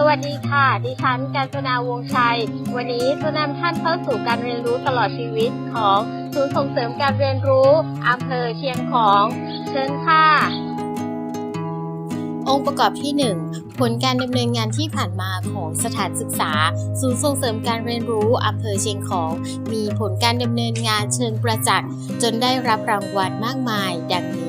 สวัสดีค่ะ ดิฉันกาญจนาวงชัย วันนี้จะนำท่านเข้าสู่การเรียนรู้ตลอดชีวิตของศูนย์ส่งเสริมการเรียนรู้อำเภอเชียงของ เชิญค่ะ องค์ประกอบที่ 1 ผลการดำเนินงานที่ผ่านมาของสถานศึกษา ศูนย์ส่งเสริมการเรียนรู้อำเภอเชียงของ มีผลการดำเนินงานเชิงประจักษ์จนได้รับรางวัลมากมาย ดังนี้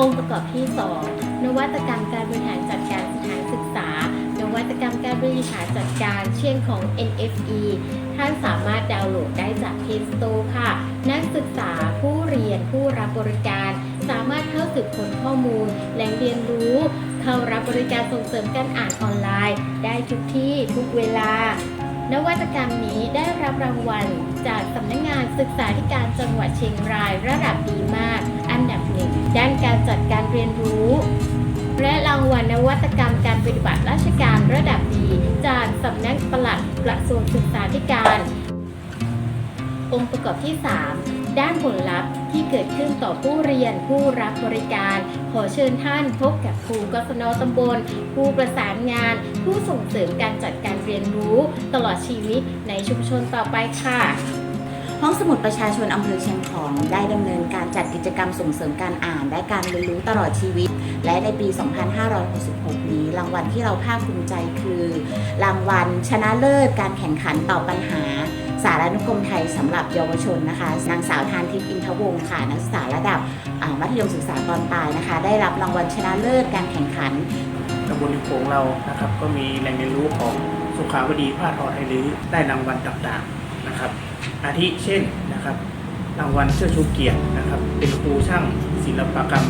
องค์ประกอบที่ 2 นวัตกรรมการบริหารจัดการสถานศึกษา นวัตกรรมการบริหารจัดการเช่นของ NFE ท่านสามารถดาวน์โหลดได้จาก Play Store ค่ะ นักศึกษาผู้เรียนผู้รับบริการ สามารถเข้าสืบค้นข้อมูลแหล่งเรียนรู้ เข้ารับบริการส่งเสริมการอ่านออนไลน์ ได้ทุกที่ทุกเวลานวัตกรรมนี้ได้รับรางวัล จากสำนักงงานศึกษาธิการจังหวัดเชียงรายระดับดีมาก ด้านการจัดการเรียนรู้ และรางวัลนวัตกรรมการปฏิบัติราชการระดับดี จากสำนักปลัดกระทรวงศึกษาธิการ องค์ประกอบที่ 3 ด้านผลลัพธ์ที่เกิดขึ้นต่อผู้เรียนผู้รับบริการ ขอเชิญท่านพบกับครูกศนตำบล ผู้ประสานงาน ผู้ส่งเสริมการจัดการเรียนรู้ ตลอดชีวิตในชุมชนต่อไปค่ะ ห้องสมุดประชาชนอำเภอเชียงของ ได้ดำเนินการจัดกิจกรรมส่งเสริมการอ่าน และการเรียนรู้ตลอดชีวิต และในปี 2566 นี้ รางวัลที่เราภาคภูมิใจคือ รางวัลชนะเลิศการแข่งขันตอบปัญหา สารานุกรมไทยสำหรับเยาวชนนะคะ นางสาวทานทิพย์อินทวงศ์ค่ะนักศึกษาระดับมัธยมศึกษาตอนปลายนะคะ ได้รับรางวัลชนะเลิศการแข่งขันตำบลริมโขงเรานะครับก็มีแหล่งเรียนรู้ของสุขาวดีผ้าทอไทยลื้อได้รางวัลต่างๆนะครับ อาทิเช่นนะครับรางวัลเชิดชูเกียรตินะครับ เป็นครูช่างศิลปกรรม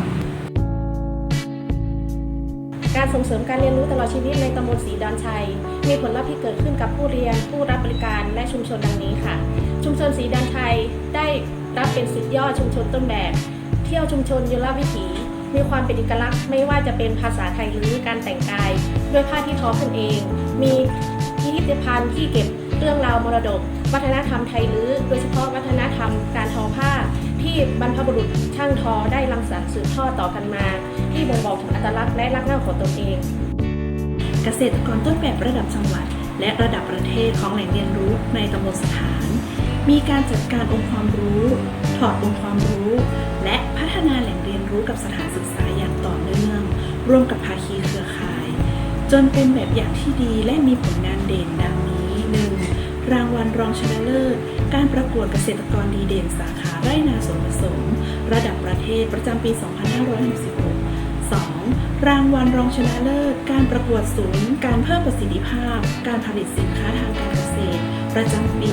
การส่งเสริมการเรียนรู้ตลอดชีวิตในตำบลศรีดอนชัย มีผลลัพธ์ที่เกิดขึ้นกับผู้เรียน ผู้รับบริการและชุมชนดังนี้ค่ะ ชุมชนศรีดอนชัยได้รับเป็นสุดยอดชุมชนต้นแบบ เที่ยวชุมชนยุรวิถีมีความเป็นเอกลักษณ์ไม่ว่าจะเป็นภาษาไทยหรือการแต่งกาย ด้วยผ้าที่ทอขึ้นเอง มีพิพิธภัณฑ์ที่เก็บ เรื่องราวมรดก วัฒนธรรมไทยหรือโดยเฉพาะวัฒนธรรมการทอผ้า ที่บรรพบุรุษช่างทอได้รังสรรค์สืบทอดต่อกันมา ที่บ่งบอกถึงอัตลักษณ์และรากเหง้าของตนเอง เกษตรกรต้นแบบระดับจังหวัด และระดับประเทศของแหล่งเรียนรู้ในตำบลสถาน มีการจัดการองค์ความรู้ ถอดองค์ความรู้ และพัฒนาแหล่งเรียนรู้กับสถานศึกษาอย่างต่อเนื่อง ร่วมกับภาคีเครือข่าย จนเป็นแบบอย่างที่ดีและมีผลงานเด่น รองชนะเลิศ การประกวดเกษตรกรดีเด่นสาขาไร่นาสวนผสม ระดับประเทศประจำปี 2566 2. รางวัลรองชนะเลิศ การประกวดศูนย์ การเพิ่มประสิทธิภาพ การผลิตสินค้าทางการเกษตร ประจำปี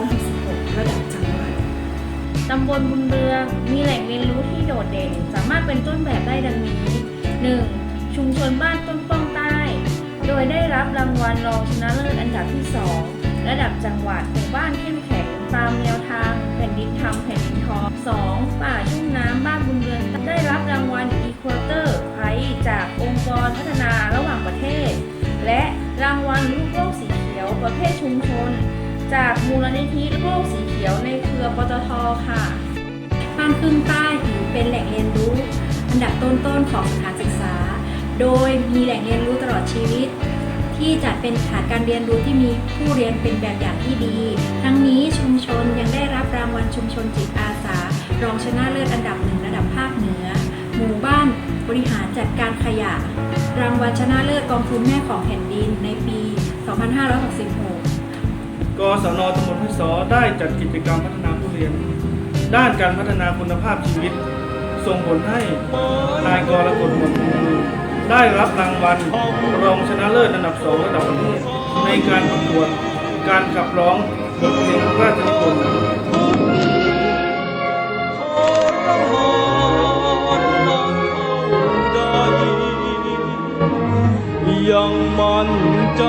2566 ระดับจังหวัด ตำบลบุญเรือง มีแหล่งเรียนรู้ที่โดดเด่น สามารถเป็นต้นแบบได้ดังนี้ 1. ชุมชนบ้านต้นป้องใต้ โดยได้รับรางวัลรองชนะเลิศอันดับที่ 2 ระดับจังหวัดหมู่บ้านเข้มแข็งตามแนวทาง แผ่นดินทำแผ่นดินทอง 2. ป่าชุ่มน้ำบ้านบุญเรืองได้รับรางวัล Equator Prize จากองค์กรพัฒนาระหว่างประเทศ และรางวัลลูกโลกสีเขียวประเภทชุมชน จากมูลนิธิโลกสีเขียวในเครือปตทค่ะบ้านครึ่งใต้ถือเป็นแหล่งเรียนรู้ อันดับต้นๆของสถานศึกษา โดยมีแหล่งเรียนรู้ตลอดชีวิต ที่จัดเป็นฐานการเรียนรู้ที่มีผู้เรียนเป็นแบบอย่างที่ดี ทั้งนี้ชุมชนยังได้รับรางวัลชุมชนจิตอาสา รองชนะเลิศอันดับหนึ่งระดับภาคเหนือ หมู่บ้านบริหารจัดการขยะ รางวัลชนะเลิศกองทุนแม่ของแผ่นดินในปี 2566 กศนตำบลห้วยสอได้จัดกิจกรรมพัฒนาผู้เรียน ด้านการพัฒนาคุณภาพชีวิต ส่งผลให้นา ได้รับรางวัลรองชนะเลิศอันดับสองระดับประเทศในการประกวดการขับร้องบทเพลงราชนิพนธ์ยังมั่นใจ